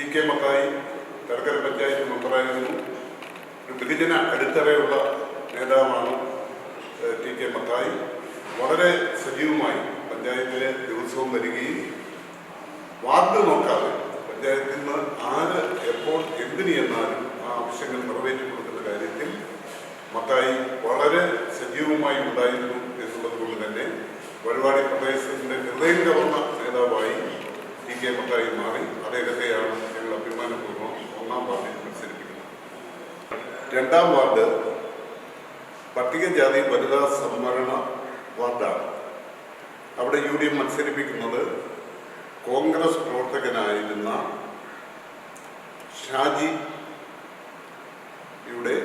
T K Mathai Kadakkara panchayat മെമ്പറായിരുന്നു ഒരു ബഹുജന അടിത്തറയുള്ള നേതാവാണ് ടി കെ മത്തായി. വളരെ സജീവമായി പഞ്ചായത്തിലെ ദിവസവും വരികയും വാർഡ് നോക്കാതെ പഞ്ചായത്തിൽ നിന്ന് ആര് എപ്പോൾ എന്തിന് എന്നാലും ആ ആവശ്യങ്ങൾ നിറവേറ്റി കൊടുക്കുന്ന കാര്യത്തിൽ മത്തായി വളരെ സജീവമായി ഉണ്ടായിരുന്നു എന്നുള്ളതുകൊണ്ട് തന്നെ വഴിപാടി പ്രദേശത്തിന്റെ ഹൃദയം കവർന്ന നേതാവായി ടി കെ മത്തായി മാറി. അദ്ദേഹത്തെയാണ് ഞങ്ങൾ അഭിമാനപൂർവം ഒന്നാം വാർഡിൽ രണ്ടാം വാർഡ് പട്ടികജാതി വനിതാ സംവരണ വാർഡാണ്. അവിടെ യു ഡി എഫ് മത്സരിപ്പിക്കുന്നത് കോൺഗ്രസ് പ്രവർത്തകനായിരുന്ന ഷാജി യുടെ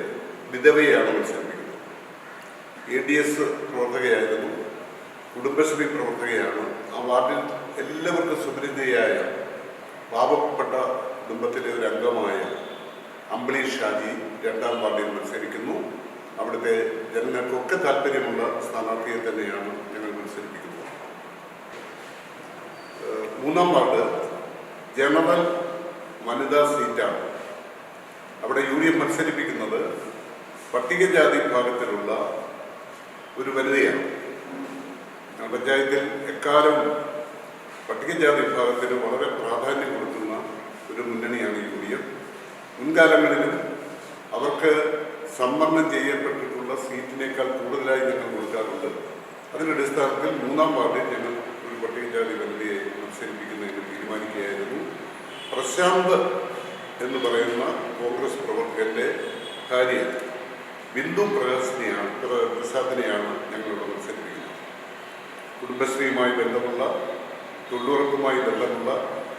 വിധവയാണ് മത്സരിപ്പിക്കുന്നത്. എ ഡി എസ് പ്രവർത്തകയായിരുന്നു കുടുംബശ്രീ പ്രവർത്തകയാണ്. ആ വാർഡിൽ എല്ലാവർക്കും സുപരിചിതയായ പാവപ്പെട്ട കുടുംബത്തിലെ ഒരു അംഗമായ അമ്പിളി ഷാജി രണ്ടാം വാർഡിൽ മത്സരിക്കുന്നു. അവിടുത്തെ ജനങ്ങൾക്കൊക്കെ താല്പര്യമുള്ള സ്ഥാനാർത്ഥിയെ തന്നെയാണ് ഞങ്ങൾ മത്സരിപ്പിക്കുന്നത്. മൂന്നാം വാർഡ് ജനറൽ വനിതാ സീറ്റാണ്. അവിടെ യു ഡി എഫ് മത്സരിപ്പിക്കുന്നത് പട്ടികജാതി വിഭാഗത്തിലുള്ള ഒരു വനിതയാണ്. പഞ്ചായത്തിൽ എക്കാലവും പട്ടികജാതി വിഭാഗത്തിന് വളരെ പ്രാധാന്യം കൊടുക്കുന്ന ഒരു മുന്നണിയാണ് യു ഡി എഫ് മുൻകാലങ്ങളിലും അവർക്ക് സംവരണം ചെയ്യപ്പെട്ടിട്ടുള്ള സീറ്റിനേക്കാൾ കൂടുതലായി ഞങ്ങൾ കൊടുക്കാറുണ്ട്. അതിന്റെ അടിസ്ഥാനത്തിൽ മൂന്നാം വാർഡിൽ ഞങ്ങൾ ഒരു പട്ടികജാതി വനിതയെ മത്സരിപ്പിക്കുന്നതിന് തീരുമാനിക്കുകയായിരുന്നു. പ്രശാന്ത് എന്ന് പറയുന്ന കോൺഗ്രസ് പ്രവർത്തകന്റെ ഭാര്യ ബിന്ദു പ്രകാശിനെയാണ് പ്രസാദിനെയാണ് ഞങ്ങളിവിടെ മത്സരിപ്പിക്കുന്നത്. കുടുംബശ്രീയുമായി ബന്ധമുള്ള തൊഴിലുറപ്പുമായി ബന്ധമുള്ള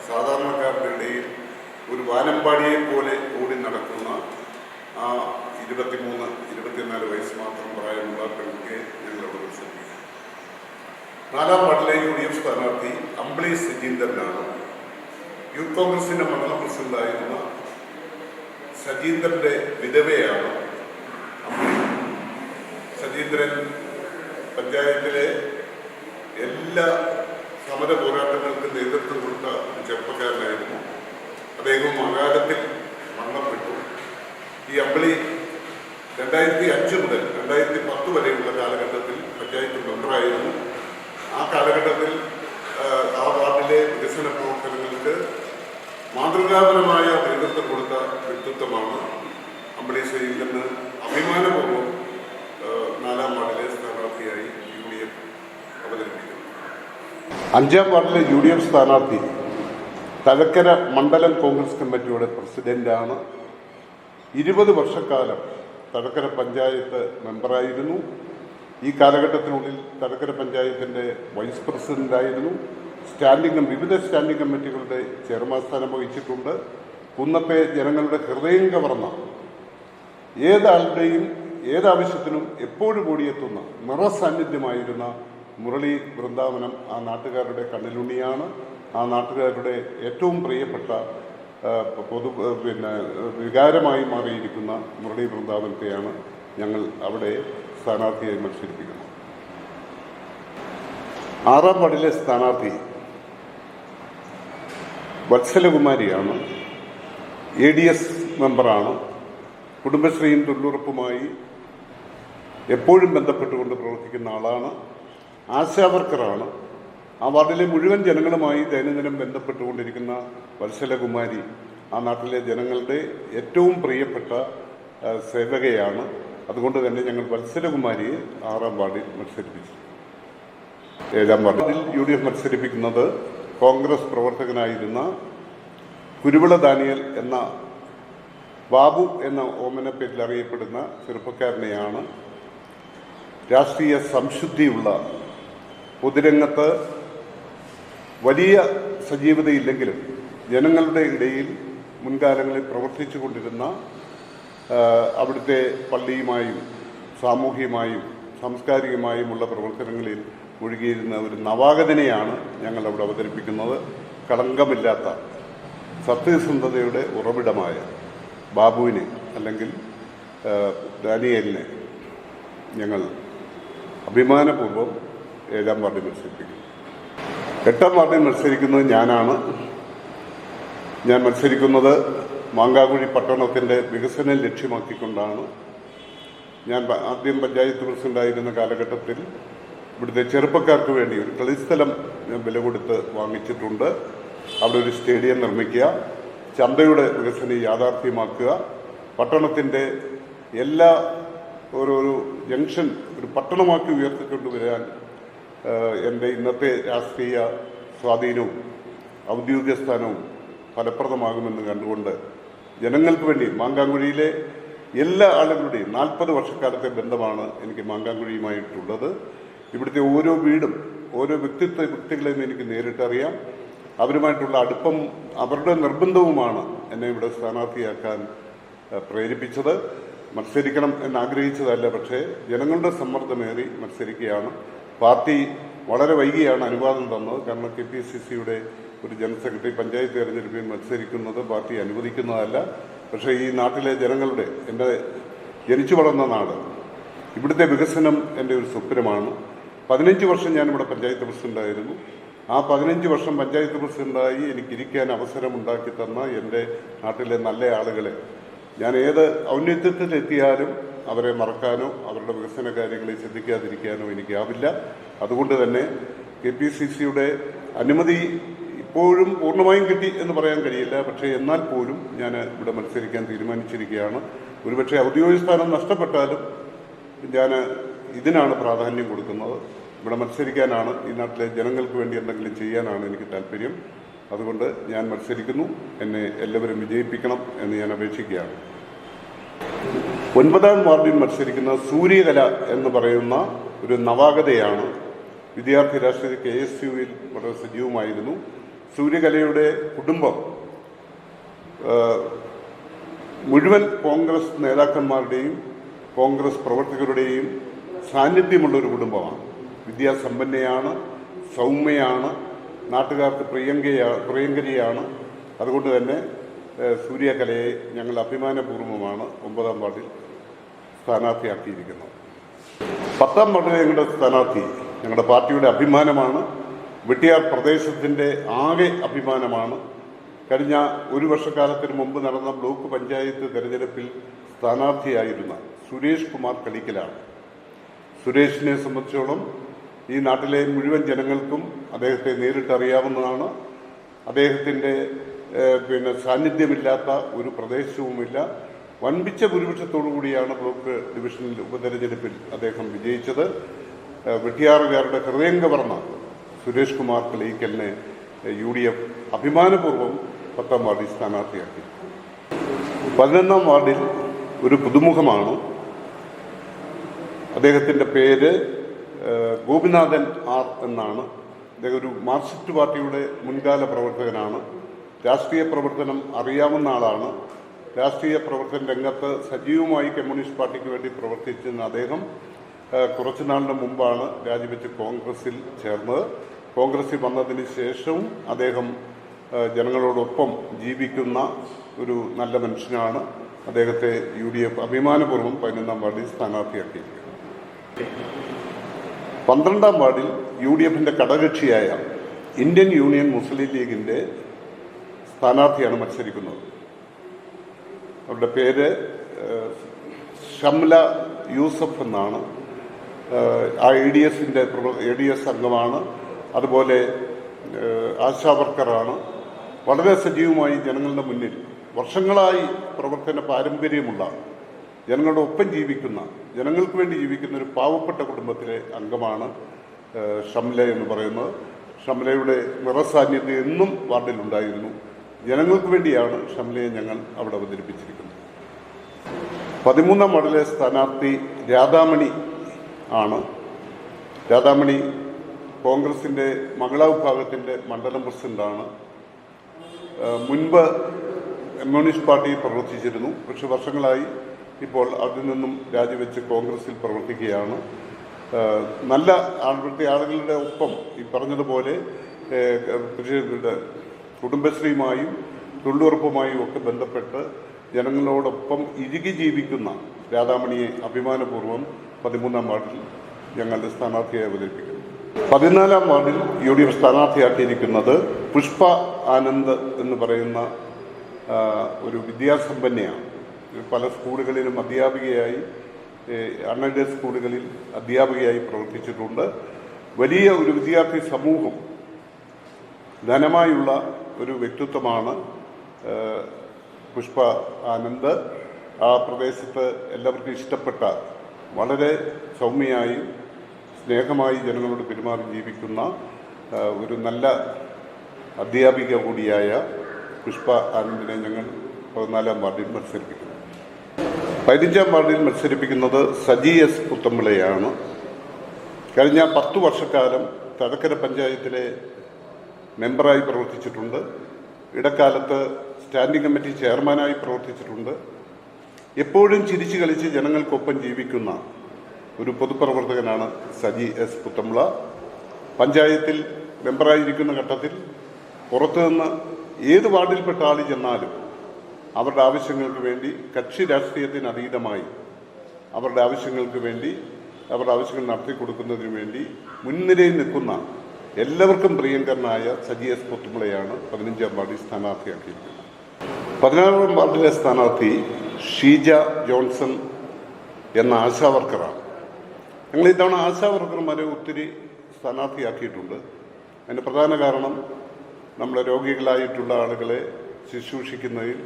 സാധാരണക്കാരുടെ ഇടയിൽ വാനമ്പാടിയെ പോലെ ഓടി നടക്കുന്ന ആ ഇരുപത്തിമൂന്ന് ഇരുപത്തിനാല് വയസ്സ് മാത്രം പ്രായമുള്ള പെൺകുട്ടിയെ ഞങ്ങളോട് മത്സരിപ്പിക്കും നാലാം വാർഡിലെ യു ഡി എഫ് സ്ഥാനാർത്ഥി അമ്പിളി സജീന്ദ്രനാണ് യൂത്ത് കോൺഗ്രസിന്റെ മണ്ഡലം പ്രസിഡന്റായിരുന്ന സജീന്ദ്രന്റെ വിധവയാണ് സജീന്ദ്രൻ പഞ്ചായത്തിലെ എല്ലാ സമര പോരാട്ടങ്ങൾക്കും നേതൃത്വം കൊടുത്ത ചെറുപ്പക്കാരനായിരുന്നു. അദ്ദേഹവും അകാലത്തിൽ മരണപ്പെട്ടു. ഈ അമ്പിളി രണ്ടായിരത്തി അഞ്ച് മുതൽ രണ്ടായിരത്തി പത്ത് വരെയുള്ള കാലഘട്ടത്തിൽ പഞ്ചായത്ത് മെമ്പറായിരുന്നു ആ കാലഘട്ടത്തിൽ ആ, വാർഡിലെ വികസന പ്രവർത്തനങ്ങൾക്ക് മാതൃകാപരമായ നേതൃത്വം കൊടുത്ത വ്യക്തിത്വമാണ് അമ്പിളി സൈനികന് അഭിമാനപൂർവം നാലാം വാർഡിലെ സ്ഥാനാർത്ഥിയായി യു ഡി എഫ് അവതരിപ്പിക്കുന്നു. അഞ്ചാം വാർഡിലെ യു ഡി എഫ് സ്ഥാനാർത്ഥി തലക്കര മണ്ഡലം കോൺഗ്രസ് കമ്മിറ്റിയുടെ പ്രസിഡന്റാണ്. ഇരുപത് വർഷക്കാലം തലക്കര പഞ്ചായത്ത് മെമ്പറായിരുന്നു. ഈ കാലഘട്ടത്തിനുള്ളിൽ തലക്കര പഞ്ചായത്തിന്റെ വൈസ് പ്രസിഡന്റായിരുന്നു. സ്റ്റാൻഡിംഗ് വിവിധ സ്റ്റാൻഡിംഗ് കമ്മിറ്റികളുടെ ചെയർമാൻ സ്ഥാനം വഹിച്ചിട്ടുണ്ട്. കുന്നത്തെ ജനങ്ങളുടെ ഹൃദയം കവർന്ന ഏതാളുടെയും ഏതാവശ്യത്തിനും എപ്പോഴും കൂടിയെത്തുന്ന നിറസാന്നിധ്യമായിരുന്ന മുരളി വൃന്ദാവനം ആ നാട്ടുകാരുടെ കണ്ണിലുണ്ണിയാണ്. ആ നാട്ടുകാരുടെ ഏറ്റവും പ്രിയപ്പെട്ട പൊതു പിന്നെ വികാരമായി മാറിയിരിക്കുന്ന മുരളി വൃന്ദാവനത്തെയാണ് ഞങ്ങൾ അവിടെ സ്ഥാനാർത്ഥിയായി മത്സരിപ്പിക്കുന്നത്. ആറാം വാർഡിലെ സ്ഥാനാർത്ഥി വത്സലകുമാരിയാണ്. എ ഡി എസ് മെമ്പറാണ്. കുടുംബശ്രീയും തൊഴിലുറപ്പുമായി എപ്പോഴും ബന്ധപ്പെട്ടുകൊണ്ട് പ്രവർത്തിക്കുന്ന ആളാണ്. ആശാവർക്കറാണ് ആ വാർഡിലെ മുഴുവൻ ജനങ്ങളുമായി ദൈനംദിനം ബന്ധപ്പെട്ടുകൊണ്ടിരിക്കുന്ന വത്സലകുമാരി ആ നാട്ടിലെ ജനങ്ങളുടെ ഏറ്റവും പ്രിയപ്പെട്ട സേവകയാണ്. അതുകൊണ്ട് തന്നെ ഞങ്ങൾ വത്സലകുമാരിയെ ആറാം വാർഡിൽ മത്സരിപ്പിച്ചു. ഏഴാം വാർഡിൽ യു ഡി എഫ് മത്സരിപ്പിക്കുന്നത് കോൺഗ്രസ് പ്രവർത്തകനായിരുന്ന കുരുവിള ദാനിയൽ എന്ന ബാബു എന്ന ഓമന പേരിൽ അറിയപ്പെടുന്ന ചെറുപ്പക്കാരനെയാണ് രാഷ്ട്രീയ സംശുദ്ധിയുള്ള പൊതുരംഗത്ത് വലിയ സജീവതയില്ലെങ്കിലും ജനങ്ങളുടെ ഇടയിൽ മുൻകാലങ്ങളിൽ പ്രവർത്തിച്ചു കൊണ്ടിരുന്ന അവിടുത്തെ പള്ളിയുമായും സാമൂഹികമായും സാംസ്കാരികമായുമുള്ള പ്രവർത്തനങ്ങളിൽ ഒഴുകിയിരുന്ന ഒരു നവാഗതനെയാണ് ഞങ്ങൾ അവിടെ അവതരിപ്പിക്കുന്നത്. കളങ്കമില്ലാത്ത സത്യസന്ധതയുടെ ഉറവിടമായ ബാബുവിനെ അല്ലെങ്കിൽ ഡാനിയലിനെ ഞങ്ങൾ അഭിമാനപൂർവം ഏഴാം വാർഡിൽ മത്സരിപ്പിക്കും എട്ടാം വാർഡിൽ മത്സരിക്കുന്നത് ഞാനാണ്. ഞാൻ മത്സരിക്കുന്നത് മാങ്കാകുഴി പട്ടണത്തിന്റെ വികസനം ലക്ഷ്യമാക്കിക്കൊണ്ടാണ്. ഞാൻ ആദ്യം പഞ്ചായത്ത് പ്രസിഡന്റായിരുന്ന കാലഘട്ടത്തിൽ ഇവിടുത്തെ ചെറുപ്പക്കാർക്ക് വേണ്ടി ഒരു കളിസ്ഥലം ഞാൻ വില കൊടുത്ത് വാങ്ങിച്ചിട്ടുണ്ട്. അവിടെ ഒരു സ്റ്റേഡിയം നിർമ്മിക്കുക ചന്തയുടെ വികസനം യാഥാർത്ഥ്യമാക്കുക പട്ടണത്തിന്റെ എല്ലാ ഓരോരോ ജംഗ്ഷൻ ഒരു പട്ടണമാക്കി ഉയർത്തിക്കൊണ്ടുവരാൻ എന്റെ ഇന്നത്തെ രാഷ്ട്രീയ സ്വാധീനവും ഔദ്യോഗിക സ്ഥാനവും ഫലപ്രദമാകുമെന്ന് കണ്ടുകൊണ്ട് ജനങ്ങൾക്ക് വേണ്ടി മാങ്കാങ്കുഴിയിലെ എല്ലാ ആളുകളുടെയും നാൽപ്പത് വർഷക്കാലത്തെ ബന്ധമാണ് എനിക്ക് മാങ്കാങ്കുഴിയുമായിട്ടുള്ളത്. ഇവിടുത്തെ ഓരോ വീടും ഓരോ വ്യക്തിത്വ വ്യക്തികളെയും എനിക്ക് നേരിട്ടറിയാം. അവരുമായിട്ടുള്ള അടുപ്പം അവരുടെ നിർബന്ധവുമാണ് എന്നെ ഇവിടെ സ്ഥാനാർത്ഥിയാക്കാൻ പ്രേരിപ്പിച്ചത്. മത്സരിക്കണം എന്നാഗ്രഹിച്ചതല്ല പക്ഷേ ജനങ്ങളുടെ സമ്മർദ്ദമേറി മത്സരിക്കുകയാണ്. പാർട്ടി വളരെ വൈകിയാണ് അനുവാദം തന്നത്. കാരണം കെ പി സി സിയുടെ ഒരു ജനറൽ സെക്രട്ടറി പഞ്ചായത്ത് തെരഞ്ഞെടുപ്പിൽ മത്സരിക്കുന്നത് പാർട്ടി അനുവദിക്കുന്നതല്ല. പക്ഷേ ഈ നാട്ടിലെ ജനങ്ങളുടെ എന്റെ ജനിച്ചു വളർന്ന നാട് ഇവിടുത്തെ വികസനം എന്റെ ഒരു സ്വപ്നമാണ്. പതിനഞ്ച് വർഷം ഞാനിവിടെ പഞ്ചായത്ത് പ്രസിഡന്റായിരുന്നു ആ പതിനഞ്ച് വർഷം പഞ്ചായത്ത് പ്രസിഡന്റായി എനിക്കിരിക്കാൻ അവസരം ഉണ്ടാക്കി തന്ന എന്റെ നാട്ടിലെ നല്ല ആളുകളെ ഞാൻ ഏത് ഔന്നത്യത്തിലെത്തിയാലും അവരെ മറക്കാനോ അവരുടെ വികസന കാര്യങ്ങളിൽ ശ്രദ്ധിക്കാതിരിക്കാനോ എനിക്കാവില്ല. അതുകൊണ്ട് തന്നെ കെ പി സി സിയുടെ അനുമതി ഇപ്പോഴും പൂർണമായും കിട്ടി എന്ന് പറയാൻ കഴിയില്ല. പക്ഷേ എന്നാൽ പോലും ഞാൻ ഇവിടെ മത്സരിക്കാൻ തീരുമാനിച്ചിരിക്കുകയാണ്. ഒരുപക്ഷെ ഔദ്യോഗിക സ്ഥാനം നഷ്ടപ്പെട്ടാലും ഞാൻ ഇതിനാണ് പ്രാധാന്യം കൊടുക്കുന്നത്. ഇവിടെ മത്സരിക്കാനാണ് ഈ നാട്ടിലെ ജനങ്ങൾക്ക് വേണ്ടി എന്തെങ്കിലും ചെയ്യാനാണ് എനിക്ക് താല്പര്യം. അതുകൊണ്ട് ഞാൻ മത്സരിക്കുന്നു. എന്നെ എല്ലാവരും വിജയിപ്പിക്കണം എന്ന് ഞാൻ അപേക്ഷിക്കുകയാണ്. ഒൻപതാം വാർഡിൽ മത്സരിക്കുന്ന സൂര്യകല എന്ന് പറയുന്ന ഒരു നവാഗതയാണ്. വിദ്യാർത്ഥി രാഷ്ട്രീയ കെ എസ് യുവിൽ വളരെ സജീവമായിരുന്നു. സൂര്യകലയുടെ കുടുംബം മുഴുവൻ കോൺഗ്രസ് നേതാക്കന്മാരുടെയും കോൺഗ്രസ് പ്രവർത്തകരുടെയും സാന്നിധ്യമുള്ള ഒരു കുടുംബമാണ്. വിദ്യാസമ്പന്നയാണ് സൗമ്യയാണ് നാട്ടുകാർക്ക് പ്രിയങ്കയാ പ്രിയങ്കരിയാണ്. അതുകൊണ്ട് തന്നെ സൂര്യകലയെ ഞങ്ങൾ അഭിമാനപൂർവമാണ് ഒമ്പതാം വാർഡിൽ സ്ഥാനാർത്ഥിയാക്കിയിരിക്കുന്നത്. പത്താം വാർഡിലെ ഞങ്ങളുടെ സ്ഥാനാർത്ഥി ഞങ്ങളുടെ പാർട്ടിയുടെ അഭിമാനമാണ്. വെട്ടിയാർ പ്രദേശത്തിന്റെ ആകെ അഭിമാനമാണ്. കഴിഞ്ഞ ഒരു വർഷക്കാലത്തിന് മുമ്പ് നടന്ന ബ്ലോക്ക് പഞ്ചായത്ത് തെരഞ്ഞെടുപ്പിൽ സ്ഥാനാർത്ഥിയായിരുന്ന സുരേഷ് കുമാർ കളിക്കലാണ് സുരേഷിനെ സംബന്ധിച്ചോളം ഈ നാട്ടിലെ മുഴുവൻ ജനങ്ങൾക്കും അദ്ദേഹത്തെ നേരിട്ടറിയാവുന്നതാണ്. അദ്ദേഹത്തിന്റെ പിന്നെ സാന്നിധ്യമില്ലാത്ത ഒരു പ്രദേശവുമില്ല. വൻപിച്ച ഭൂരിപക്ഷത്തോടു കൂടിയാണ് ബ്ലോക്ക് ഡിവിഷനിൽ ഉപതെരഞ്ഞെടുപ്പിൽ അദ്ദേഹം വിജയിച്ചത്. വെട്ടിയാറുകാരുടെ ഹൃദയം കവർന്ന സുരേഷ് കുമാർ കലീക്കലിനെ യു ഡി എഫ് അഭിമാനപൂർവം പത്താം വാർഡിൽ സ്ഥാനാർത്ഥിയാക്കി. പതിനൊന്നാം വാർഡിൽ ഒരു പുതുമുഖമാണ്. അദ്ദേഹത്തിന്റെ പേര് ഗോപിനാഥൻ ആർ എന്നാണ്. അദ്ദേഹം ഒരു മാർക്സിസ്റ്റ് പാർട്ടിയുടെ മുൻകാല പ്രവർത്തകനാണ്. രാഷ്ട്രീയ പ്രവർത്തനം അറിയാവുന്ന ആളാണ്. രാഷ്ട്രീയ പ്രവർത്തന രംഗത്ത് സജീവമായി കമ്മ്യൂണിസ്റ്റ് പാർട്ടിക്ക് വേണ്ടി പ്രവർത്തിച്ചിരുന്ന അദ്ദേഹം കുറച്ചു നാളിന് മുമ്പാണ് രാജിവെച്ച് കോൺഗ്രസിൽ ചേർന്നത്. കോൺഗ്രസിൽ വന്നതിന് ശേഷവും അദ്ദേഹം ജനങ്ങളോടൊപ്പം ജീവിക്കുന്ന ഒരു നല്ല മനുഷ്യനാണ്. അദ്ദേഹത്തെ യു ഡി എഫ് അഭിമാനപൂർവം പതിനൊന്നാം വാർഡിൽ സ്ഥാനാർത്ഥിയാക്കിയിരിക്കുന്നത് പന്ത്രണ്ടാം വാർഡിൽ യു ഡി എഫിന്റെ ഘടകകക്ഷിയായ ഇന്ത്യൻ യൂണിയൻ മുസ്ലിം ലീഗിന്റെ സ്ഥാനാർത്ഥിയാണ് മത്സരിക്കുന്നത്. അവരുടെ പേര് ഷംല യൂസഫ് എന്നാണ്. ആ എ ഡി എസിന്റെ എ ഡി എസ് അംഗമാണ്. അതുപോലെ ആശാവർക്കറാണ് ആശാ വർക്കറാണ്. വളരെ സജീവമായി ജനങ്ങളുടെ മുന്നിൽ വർഷങ്ങളായി പ്രവർത്തന പാരമ്പര്യമുള്ള ജനങ്ങളുടെ ഒപ്പം ജീവിക്കുന്ന ജനങ്ങൾക്ക് വേണ്ടി ജീവിക്കുന്ന ഒരു പാവപ്പെട്ട കുടുംബത്തിലെ അംഗമാണ് ഷംല എന്ന് പറയുന്നത്. ഷംലയുടെ നിറസാന്നിധ്യം എന്നും വാർഡിലുണ്ടായിരുന്നു. ജനങ്ങൾക്ക് വേണ്ടിയാണ് ഷംലയെ ഞങ്ങൾ അവിടെ അവതരിപ്പിച്ചിരിക്കുന്നത്. പതിമൂന്നാം വാർഡിലെ സ്ഥാനാർത്ഥി രാധാമണി ആണ്. രാധാമണി കോൺഗ്രസിന്റെ മംഗള വിഭാഗത്തിന്റെ മണ്ഡലം പ്രസിഡന്റാണ് മുൻപ് കമ്മ്യൂണിസ്റ്റ് പാർട്ടി പ്രവർത്തിച്ചിരുന്നു. പക്ഷെ വർഷങ്ങളായി ഇപ്പോൾ അതിൽ നിന്നും രാജിവെച്ച് കോൺഗ്രസിൽ പ്രവർത്തിക്കുകയാണ്. നല്ല ആൺപെട്ടി ആളുകളുടെ ഒപ്പം ഈ പറഞ്ഞതുപോലെ കുടുംബശ്രീയുമായും തൊഴിലുറപ്പുമായും ഒക്കെ ബന്ധപ്പെട്ട് ജനങ്ങളോടൊപ്പം ഇഴുകി ജീവിക്കുന്ന രാധാമണിയെ അഭിമാനപൂർവം പതിമൂന്നാം വാർഡിൽ ഞങ്ങളുടെ സ്ഥാനാർത്ഥിയായി അവതരിപ്പിക്കുന്നു. പതിനാലാം വാർഡിൽ യു ഡി എഫ് സ്ഥാനാർത്ഥിയാക്കിയിരിക്കുന്നത് പുഷ്പ ആനന്ദ് എന്ന് പറയുന്ന ഒരു വിദ്യാസമ്പന്നയാണ്. പല സ്കൂളുകളിലും അധ്യാപികയായി അൺഎയ്ഡഡ് സ്കൂളുകളിൽ അധ്യാപികയായി പ്രവർത്തിച്ചിട്ടുണ്ട്. വലിയ ഒരു വിദ്യാർത്ഥി സമൂഹം ധനമായുള്ള ഒരു വ്യക്തിത്വമാണ് പുഷ്പ ആനന്ദ്. ആ പ്രദേശത്ത് എല്ലാവർക്കും ഇഷ്ടപ്പെട്ട വളരെ സൗമ്യയായി സ്നേഹമായി ജനങ്ങളോട് പെരുമാറി ജീവിക്കുന്ന ഒരു നല്ല അധ്യാപിക കൂടിയായ പുഷ്പ ആനന്ദിനെ ഞങ്ങൾ പതിനാലാം വാർഡിൽ മത്സരിപ്പിക്കുന്നു. പതിനഞ്ചാം വാർഡിൽ മത്സരിപ്പിക്കുന്നത് സജി എസ് പുത്തമ്പിളയാണ്. കഴിഞ്ഞ പത്തു വർഷക്കാലം തഴക്കര പഞ്ചായത്തിലെ മെമ്പറായി പ്രവർത്തിച്ചിട്ടുണ്ട്. ഇടക്കാലത്ത് സ്റ്റാൻഡിംഗ് കമ്മിറ്റി ചെയർമാനായി പ്രവർത്തിച്ചിട്ടുണ്ട്. എപ്പോഴും ചിരിച്ചു കളിച്ച് ജനങ്ങൾക്കൊപ്പം ജീവിക്കുന്ന ഒരു പൊതുപ്രവർത്തകനാണ് സജി എസ് പുത്തമ്പിള. പഞ്ചായത്തിൽ മെമ്പറായിരിക്കുന്ന ഘട്ടത്തിൽ പുറത്തുനിന്ന് ഏത് വാർഡിൽപ്പെട്ട ആൾ ചെന്നാലും അവരുടെ ആവശ്യങ്ങൾക്ക് വേണ്ടി കക്ഷി രാഷ്ട്രീയത്തിന് അതീതമായി അവരുടെ ആവശ്യങ്ങൾക്ക് വേണ്ടി അവരുടെ ആവശ്യങ്ങൾ നടത്തി കൊടുക്കുന്നതിന് വേണ്ടി മുൻനിരയിൽ നിൽക്കുന്ന എല്ലാവർക്കും പ്രിയങ്കരനായ സജി എസ് പുത്തുമ്പളയാണ് പതിനഞ്ചാം വാർഡിൽ സ്ഥാനാർത്ഥിയാക്കിയിരിക്കുന്നത്. പതിനാറാം വാർഡിലെ സ്ഥാനാർത്ഥി ഷീജ ജോൺസൺ എന്ന ആശാ വർക്കറാണ്. ഞങ്ങൾ ഇത്തവണ ആശാ വർക്കർമാരെ ഒത്തിരി സ്ഥാനാർത്ഥിയാക്കിയിട്ടുണ്ട്. അതിന്റെ പ്രധാന കാരണം നമ്മളെ രോഗികളായിട്ടുള്ള ആളുകളെ ശുശ്രൂഷിക്കുന്നതിൽ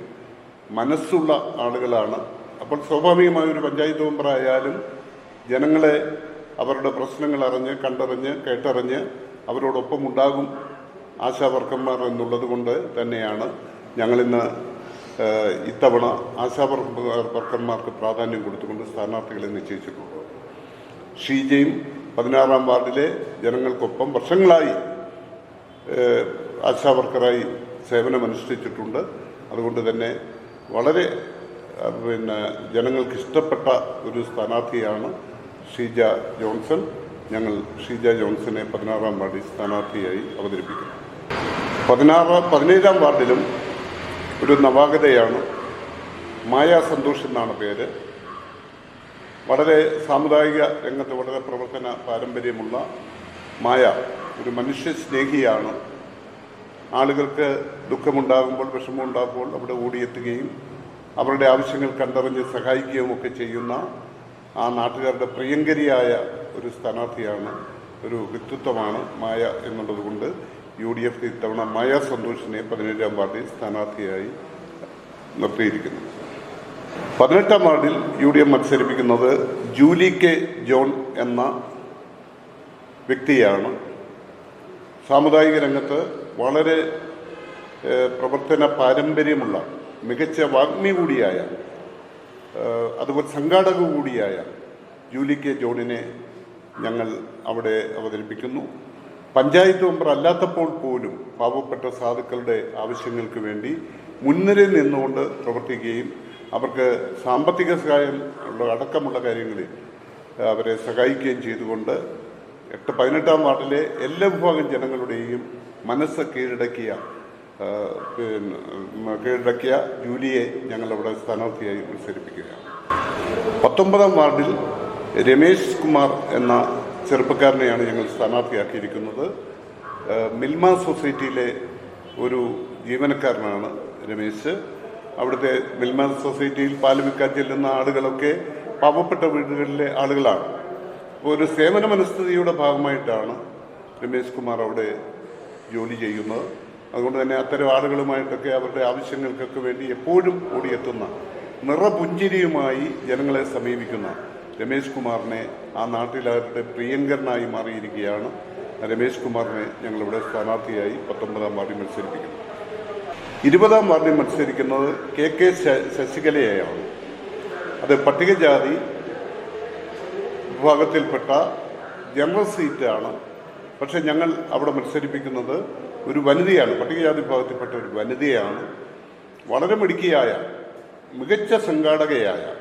മനസ്സുള്ള ആളുകളാണ്. അപ്പോൾ സ്വാഭാവികമായ ഒരു പഞ്ചായത്ത് മെമ്പറായാലും ജനങ്ങളെ അവരുടെ പ്രശ്നങ്ങൾ അറിഞ്ഞ് കണ്ടറിഞ്ഞ് കേട്ടറിഞ്ഞ് അവരോടൊപ്പം ഉണ്ടാകും ആശാവർക്കന്മാർ എന്നുള്ളത് കൊണ്ട് തന്നെയാണ് ഞങ്ങളിന്ന് ഇത്തവണ ആശാവർക്കർക്കന്മാർക്ക് പ്രാധാന്യം കൊടുത്തുകൊണ്ട് സ്ഥാനാർത്ഥികളെ നിശ്ചയിച്ചിട്ടുള്ളത്. ഷീജയും പതിനാറാം വാർഡിലെ ജനങ്ങൾക്കൊപ്പം വർഷങ്ങളായി ആശാവർക്കറായി ആശാ വർക്കറായി സേവനമനുഷ്ഠിച്ചിട്ടുണ്ട്. അതുകൊണ്ട് തന്നെ വളരെ പിന്നെ ജനങ്ങൾക്ക് ഇഷ്ടപ്പെട്ട ഒരു സ്ഥാനാർത്ഥിയാണ് ഷീജ ജോൺസൺ. ഞങ്ങൾ ഷീജ ജോൺസനെ പതിനാറാം വാർഡിൽ സ്ഥാനാർത്ഥിയായി അവതരിപ്പിക്കുന്നു. പതിനാറ് പതിനേഴാം വാർഡിലും ഒരു നവാഗതയാണ് മായ സന്തോഷ് എന്നാണ് പേര്. വളരെ സാമുദായിക രംഗത്ത് വളരെ പ്രവർത്തന പാരമ്പര്യമുള്ള മായ ഒരു മനുഷ്യ സ്നേഹിയാണ്. ആളുകൾക്ക് ദുഃഖമുണ്ടാകുമ്പോൾ വിഷമമുണ്ടാകുമ്പോൾ അവിടെ ഓടിയെത്തുകയും അവരുടെ ആവശ്യങ്ങൾ കണ്ടറിഞ്ഞ് സഹായിക്കുകയും ഒക്കെ ചെയ്യുന്ന ആ നാട്ടുകാരുടെ പ്രിയങ്കരിയായ ഒരു സ്ഥാനാർത്ഥിയാണ് ഒരു വ്യക്തിത്വമാണ് മായ എന്നുള്ളത് കൊണ്ട് യു ഡി എഫ് ഇത്തവണ മായ സന്തോഷിനെ പതിനേഴാം വാർഡിൽ സ്ഥാനാർത്ഥിയായി നിർത്തിയിരിക്കുന്നു. പതിനെട്ടാം വാർഡിൽ യു ഡി എഫ് മത്സരിപ്പിക്കുന്നത് ജൂലി കെ ജോൺ എന്ന വ്യക്തിയാണ്. സാമുദായിക രംഗത്ത് വളരെ പ്രവർത്തന പാരമ്പര്യമുള്ള മികച്ച വാഗ്മി കൂടിയായ അതുപോലെ സംഘാടക കൂടിയായ ജൂലി കെ ജോണിനെ ഞങ്ങൾ അവിടെ അവതരിപ്പിക്കുന്നു. പഞ്ചായത്ത് മെമ്പർ അല്ലാത്തപ്പോൾ പോലും പാവപ്പെട്ട സാധുക്കളുടെ ആവശ്യങ്ങൾക്ക് വേണ്ടി മുൻനിരയിൽ നിന്നുകൊണ്ട് പ്രവർത്തിക്കുകയും അവർക്ക് സാമ്പത്തിക സഹായം ഉള്ള അടക്കമുള്ള കാര്യങ്ങളിൽ അവരെ സഹായിക്കുകയും ചെയ്തുകൊണ്ട് എട്ട് പതിനെട്ടാം വാർഡിലെ എല്ലാ വിഭാഗം ജനങ്ങളുടെയും മനസ്സ് കീഴടക്കിയ പിന്നെ കീഴടക്കിയ ജൂലിയെ ഞങ്ങളവിടെ സ്ഥാനാർത്ഥിയായി മത്സരിപ്പിക്കുകയാണ്. പത്തൊമ്പതാം വാർഡിൽ രമേശ് കുമാർ എന്ന ചെറുപ്പക്കാരനെയാണ് ഞങ്ങൾ സ്ഥാനാർത്ഥിയാക്കിയിരിക്കുന്നത്. മിൽമ സൊസൈറ്റിയിലെ ഒരു ജീവനക്കാരനാണ് രമേശ്. അവിടുത്തെ മിൽമ സൊസൈറ്റിയിൽ പാൽ വിൽക്കാൻ ചെല്ലുന്ന ആളുകളൊക്കെ പാവപ്പെട്ട വീടുകളിലെ ആളുകളാണ്. ഒരു സേവന മനസ്ഥിതിയുടെ ഭാഗമായിട്ടാണ് രമേശ് കുമാർ അവിടെ ജോലി ചെയ്യുന്നത്. അതുകൊണ്ട് തന്നെ അത്തരം ആളുകളുമായിട്ടൊക്കെ അവരുടെ ആവശ്യങ്ങൾക്കൊക്കെ വേണ്ടി എപ്പോഴും ഓടിയെത്തുന്ന നിറപുഞ്ചിരിയുമായി ജനങ്ങളെ സമീപിക്കുന്ന രമേശ് കുമാറിനെ ആ നാട്ടിലാരുടെ പ്രിയങ്കരനായി മാറിയിരിക്കുകയാണ്. രമേശ് കുമാറിനെ ഞങ്ങളിവിടെ സ്ഥാനാർത്ഥിയായി പത്തൊമ്പതാം വാർഡിൽ മത്സരിപ്പിക്കുന്നു. ഇരുപതാം വാർഡിൽ മത്സരിക്കുന്നത് കെ കെ ശശികലയെയാണ്. അത് പട്ടികജാതി വിഭാഗത്തിൽപ്പെട്ട ജനറൽ സീറ്റാണ്. പക്ഷെ ഞങ്ങൾ അവിടെ മത്സരിപ്പിക്കുന്നത് ഒരു വനിതയാണ്. പട്ടികജാതി വിഭാഗത്തിൽപ്പെട്ട ഒരു വനിതയാണ്. വളരെ മിടുക്കിയായ മികച്ച സംഘാടകയായ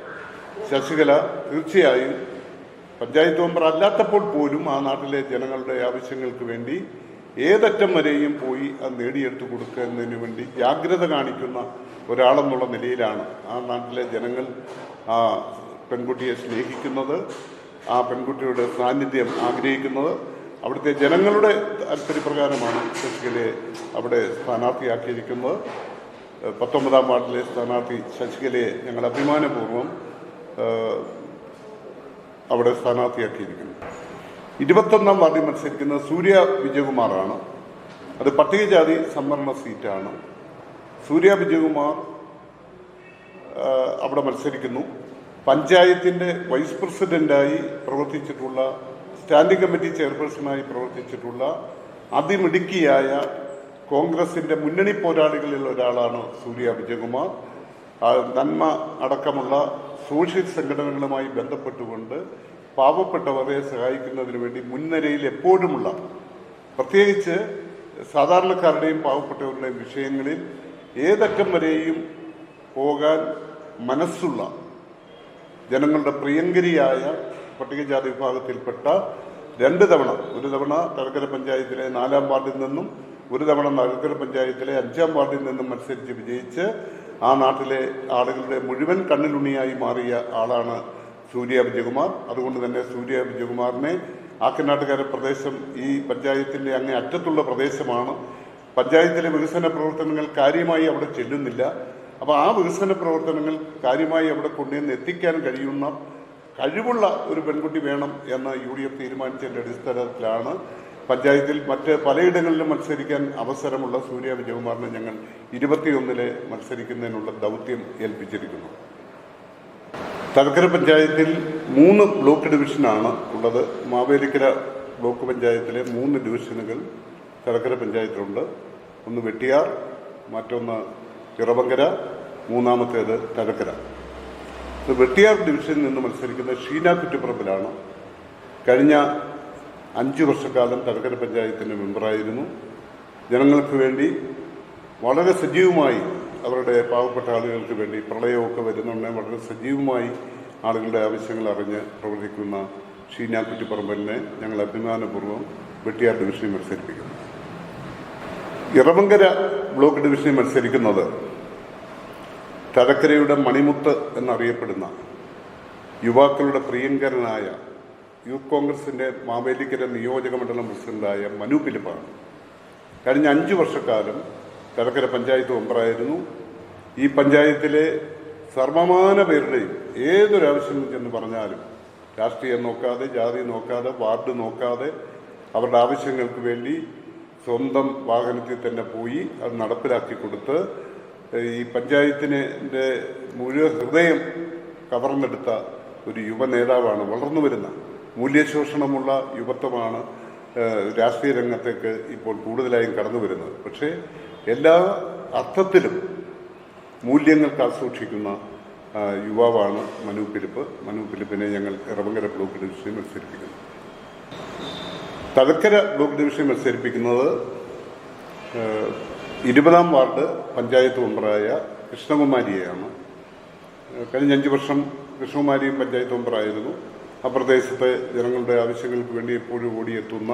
ശശികല തീർച്ചയായും പഞ്ചായത്ത് മെമ്പർ അല്ലാത്തപ്പോൾ പോലും ആ നാട്ടിലെ ജനങ്ങളുടെ ആവശ്യങ്ങൾക്ക് വേണ്ടി ഏതറ്റം വരെയും പോയി അത് നേടിയെടുത്തു കൊടുക്കുന്നതിന് വേണ്ടി ജാഗ്രത കാണിക്കുന്ന ഒരാളെന്നുള്ള നിലയിലാണ് ആ നാട്ടിലെ ജനങ്ങൾ ആ പെൺകുട്ടിയെ സ്നേഹിക്കുന്നത് ആ പെൺകുട്ടിയുടെ സാന്നിധ്യം ആഗ്രഹിക്കുന്നത്. അവിടുത്തെ ജനങ്ങളുടെ താല്പര്യപ്രകാരമാണ് ശശികലയെ അവിടെ സ്ഥാനാർത്ഥിയാക്കിയിരിക്കുന്നത്. പത്തൊമ്പതാം വാർഡിലെ സ്ഥാനാർത്ഥി ശശികലയെ ഞങ്ങൾ അഭിമാനപൂർവം അവിടെ സ്ഥാനാർത്ഥിയാക്കിയിരിക്കുന്നു. ഇരുപത്തൊന്നാം വാർഡിൽ മത്സരിക്കുന്ന സൂര്യ വിജയകുമാറാണ്. അത് പട്ടികജാതി സംവരണ സീറ്റാണ്. സൂര്യ വിജയകുമാർ അവിടെ മത്സരിക്കുന്നു. പഞ്ചായത്തിന്റെ വൈസ് പ്രസിഡന്റായി പ്രവർത്തിച്ചിട്ടുള്ള സ്റ്റാൻഡിംഗ് കമ്മിറ്റി ചെയർപേഴ്സണായി പ്രവർത്തിച്ചിട്ടുള്ള അതിമിടുക്കിയായ കോൺഗ്രസിന്റെ മുന്നണി പോരാളികളിൽ ഒരാളാണ് സൂര്യ വിജയകുമാർ. നന്മ അടക്കമുള്ള സോഷ്യൽ സംഘടനകളുമായി ബന്ധപ്പെട്ടുകൊണ്ട് പാവപ്പെട്ടവരെ സഹായിക്കുന്നതിന് വേണ്ടി മുൻനിരയിൽ എപ്പോഴുമുള്ള പ്രത്യേകിച്ച് സാധാരണക്കാരുടെയും പാവപ്പെട്ടവരുടെയും വിഷയങ്ങളിൽ ഏതറ്റം വരെയും പോകാൻ മനസ്സുള്ള ജനങ്ങളുടെ പ്രിയങ്കരിയായ പട്ടികജാതി വിഭാഗത്തിൽപ്പെട്ട രണ്ട് തവണ ഒരു തവണ തലക്കര പഞ്ചായത്തിലെ നാലാം വാർഡിൽ നിന്നും ഒരു തവണ തലക്കര പഞ്ചായത്തിലെ അഞ്ചാം വാർഡിൽ നിന്നും മത്സരിച്ച് വിജയിച്ച് ആ നാട്ടിലെ ആളുകളുടെ മുഴുവൻ കണ്ണിലുണ്ണിയായി മാറിയ ആളാണ് സൂര്യ വിജയകുമാർ അതുകൊണ്ട് തന്നെ സൂര്യ വിജയകുമാറിനെ ആക്കനാട്ടുകാര പ്രദേശം ഈ പഞ്ചായത്തിന്റെ അങ്ങേ അറ്റത്തുള്ള പ്രദേശമാണ്. പഞ്ചായത്തിലെ വികസന പ്രവർത്തനങ്ങൾ കാര്യമായി അവിടെ ചെല്ലുന്നില്ല. അപ്പോൾ ആ വികസന പ്രവർത്തനങ്ങൾ കാര്യമായി അവിടെ കൊണ്ടുവന്ന് എത്തിക്കാൻ കഴിയുന്ന കഴിവുള്ള ഒരു പെൺകുട്ടി വേണം എന്ന് യു ഡി എഫ് തീരുമാനിച്ചതിന്റെ അടിസ്ഥാനത്തിലാണ് പഞ്ചായത്തിൽ മറ്റ് പലയിടങ്ങളിലും മത്സരിക്കാൻ അവസരമുള്ള സൂര്യ വിജയകുമാറിനെ ഞങ്ങൾ ഇരുപത്തിയൊന്നിലെ മത്സരിക്കുന്നതിനുള്ള ദൗത്യം ഏൽപ്പിച്ചിരിക്കുന്നു. തലക്കര പഞ്ചായത്തിൽ മൂന്ന് ബ്ലോക്ക് ഡിവിഷനാണ് ഉള്ളത്. മാവേലിക്കര ബ്ലോക്ക് പഞ്ചായത്തിലെ മൂന്ന് ഡിവിഷനുകൾ തലക്കര പഞ്ചായത്തിലുണ്ട്. ഒന്ന് വെട്ടിയാർ മറ്റൊന്ന് ചിറവങ്കര മൂന്നാമത്തേത് തലക്കര. വെട്ടിയാർ ഡിവിഷനിൽ നിന്ന് മത്സരിക്കുന്ന ഷീന കുറ്റിപ്പറമ്പിലാണ്. കഴിഞ്ഞ അഞ്ച് വർഷക്കാലം തടക്കര പഞ്ചായത്തിന്റെ മെമ്പറായിരുന്നു. ജനങ്ങൾക്ക് വേണ്ടി വളരെ സജീവമായി അവരുടെ പാവപ്പെട്ട ആളുകൾക്ക് വേണ്ടി പ്രളയമൊക്കെ വരുന്നുണ്ടെങ്കിൽ വളരെ സജീവമായി ആളുകളുടെ ആവശ്യങ്ങൾ അറിഞ്ഞ് പ്രവർത്തിക്കുന്ന ഷീന കുറ്റിപ്പറമ്പലിനെ ഞങ്ങൾ അഭിമാനപൂർവം വെട്ടിയാർ ഡിവിഷനിൽ മത്സരിപ്പിക്കുന്നു. ഇറവങ്കര ബ്ലോക്ക് ഡിവിഷനിൽ മത്സരിക്കുന്നത് തലക്കരയുടെ മണിമുത്ത് എന്നറിയപ്പെടുന്ന യുവാക്കളുടെ പ്രിയങ്കരനായ യൂത്ത് കോൺഗ്രസിന്റെ മാവേലിക്കര നിയോജക മണ്ഡലം പ്രസിഡന്റായ മനു പിലിപ്പാണ്. കഴിഞ്ഞ അഞ്ച് വർഷക്കാലം തലക്കര പഞ്ചായത്ത് മെമ്പറായിരുന്നു. ഈ പഞ്ചായത്തിലെ സർവമാന പേരുടെയും ഏതൊരാവശ്യം എന്ന് പറഞ്ഞാലും രാഷ്ട്രീയം നോക്കാതെ ജാതി നോക്കാതെ വാർഡ് നോക്കാതെ അവരുടെ ആവശ്യങ്ങൾക്ക് വേണ്ടി സ്വന്തം വാഹനത്തിൽ തന്നെ പോയി അത് നടപ്പിലാക്കി കൊടുത്ത് ഈ പഞ്ചായത്തിന്റെ മുഴുവൻ ഹൃദയം കവർന്നെടുത്ത ഒരു യുവ നേതാവാണ് വളർന്നു വരുന്ന മൂല്യശോഷണമുള്ള യുവത്വമാണ് രാഷ്ട്രീയ രംഗത്തേക്ക് ഇപ്പോൾ കൂടുതലായും കടന്നു വരുന്നത് പക്ഷേ എല്ലാ അർത്ഥത്തിലും മൂല്യങ്ങൾ കാസൂക്ഷിക്കുന്ന യുവാവാണ് മനു പിലിപ്പ് മനു പിലിപ്പിനെ ഞങ്ങൾ ഇറവങ്കര ബ്ലോക്ക് ഡിവിഷനിൽ മത്സരിപ്പിക്കുന്നു. തഴക്കര ബ്ലോക്ക് ഡിവിഷനിൽ മത്സരിപ്പിക്കുന്നത് ഇരുപതാം വാർഡ് പഞ്ചായത്ത് മെമ്പറായ കൃഷ്ണകുമാരിയെയാണ്. കഴിഞ്ഞ അഞ്ച് വർഷം കൃഷ്ണകുമാരിയും പഞ്ചായത്ത് മെമ്പറായിരുന്നു. ആ പ്രദേശത്തെ ജനങ്ങളുടെ ആവശ്യങ്ങൾക്ക് വേണ്ടി എപ്പോഴും ഓടിയെത്തുന്ന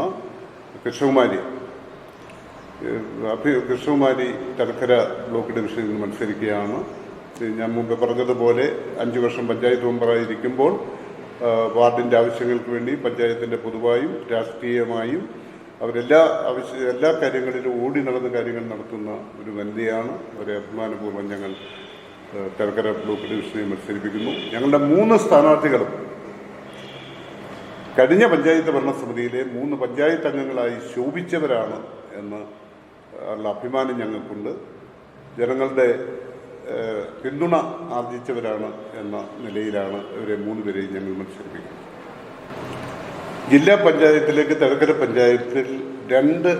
കൃഷ്ണകുമാരി. കൃഷ്ണകുമാരി തലക്കര ബ്ലോക്ക് ഡിവിഷനിൽ നിന്ന് മത്സരിക്കുകയാണ്. ഞാൻ മുമ്പ് പറഞ്ഞതുപോലെ അഞ്ച് വർഷം പഞ്ചായത്ത് മെമ്പറായിരിക്കുമ്പോൾ വാർഡിന്റെ ആവശ്യങ്ങൾക്ക് വേണ്ടി പഞ്ചായത്തിന്റെ പൊതുവായും രാഷ്ട്രീയമായും അവരെല്ലാ ആവശ്യ എല്ലാ കാര്യങ്ങളിലും ഓടി നടന്ന കാര്യങ്ങൾ നടത്തുന്ന ഒരു വനിതയാണ്. അവരെ അഭിമാനപൂർവം ഞങ്ങൾ തലക്കര ബ്ലോക്ക് ഡിവിഷനിൽ മത്സരിപ്പിക്കുന്നു. ഞങ്ങളുടെ മൂന്ന് സ്ഥാനാർത്ഥികളും കഴിഞ്ഞ പഞ്ചായത്ത് ഭരണസമിതിയിലെ മൂന്ന് പഞ്ചായത്ത് അംഗങ്ങളായി ശോഭിച്ചവരാണ് എന്ന് ഉള്ള അഭിമാനം ഞങ്ങൾക്കുണ്ട്. ജനങ്ങളുടെ പിന്തുണ ആർജിച്ചവരാണ് എന്ന നിലയിലാണ് ഇവരെ മൂന്ന് പേരെയും ഞങ്ങൾ മത്സരിപ്പിക്കുന്നത്. ജില്ലാ പഞ്ചായത്തിലേക്ക് തിരക്കര പഞ്ചായത്തിൽ രണ്ട്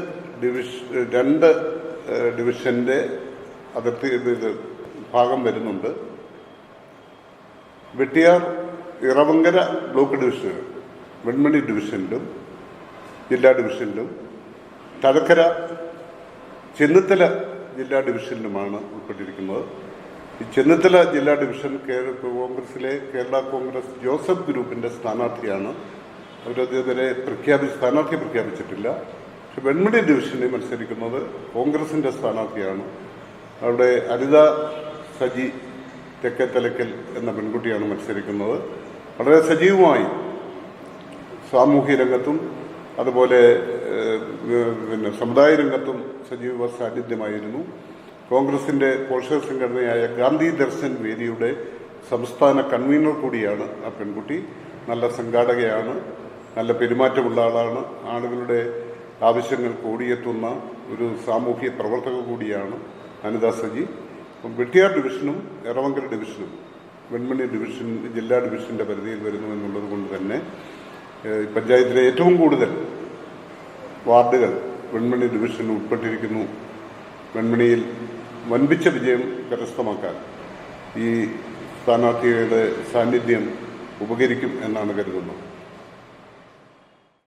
ഡിവിഷ രണ്ട് ഡിവിഷന്റെ അതിർത്തി ഭാഗം വരുന്നുണ്ട്. വെട്ടിയാർ ഇറവങ്കര ബ്ലോക്ക് ഡിവിഷനുകൾ വെൺമണി ഡിവിഷനിലും ജില്ലാ ഡിവിഷനിലും തലക്കര ചെന്നിത്തല ജില്ലാ ഡിവിഷനിലുമാണ് ഉൾപ്പെട്ടിരിക്കുന്നത്. ഈ ചെന്നിത്തല ജില്ലാ ഡിവിഷൻ കോൺഗ്രസിലെ കേരള കോൺഗ്രസ് ജോസഫ് ഗ്രൂപ്പിന്റെ സ്ഥാനാർത്ഥിയാണ്. അവരതുവരെ പ്രഖ്യാപിച്ച് സ്ഥാനാർത്ഥി പ്രഖ്യാപിച്ചിട്ടില്ല. പക്ഷെ വെൺമണി ഡിവിഷനിൽ മത്സരിക്കുന്നത് കോൺഗ്രസിന്റെ സ്ഥാനാർത്ഥിയാണ്. അവിടെ അനിത സജി തെക്കേ തലക്കൽ എന്ന പെൺകുട്ടിയാണ് മത്സരിക്കുന്നത്. വളരെ സജീവമായി സാമൂഹ്യ രംഗത്തും അതുപോലെ പിന്നെ സമുദായ രംഗത്തും സജീവ സാന്നിധ്യമായിരുന്നു കോൺഗ്രസിന്റെ പോഷക സംഘടനയായ ഗാന്ധി ദർശൻ വേദിയുടെ സംസ്ഥാന കൺവീനർ കൂടിയാണ് ആ പെൺകുട്ടി. നല്ല സംഘാടകയാണ് നല്ല പെരുമാറ്റമുള്ള ആളാണ്. ആളുകളുടെ ആവശ്യങ്ങൾ ഓടിയെത്തുന്ന ഒരു സാമൂഹ്യ പ്രവർത്തക കൂടിയാണ് അനിത സജി. വെട്ടിയാർ ഡിവിഷനും എറവങ്കര ഡിവിഷനും വെൺമണി ഡിവിഷൻ ജില്ലാ ഡിവിഷന്റെ പരിധിയിൽ വരുന്നു എന്നുള്ളത് കൊണ്ട് തന്നെ പഞ്ചായത്തിലെ ഏറ്റവും കൂടുതൽ വാർഡുകൾ വെൺമണി ഡിവിഷനിൽ ഉൾപ്പെട്ടിരിക്കുന്നു. വെൺമണിയിൽ വൻപിച്ച വിജയം കരസ്ഥമാക്കാൻ ഈ സ്ഥാനാർത്ഥികളുടെ സാന്നിധ്യം ഉപകരിക്കും എന്നാണ് കരുതുന്നത്.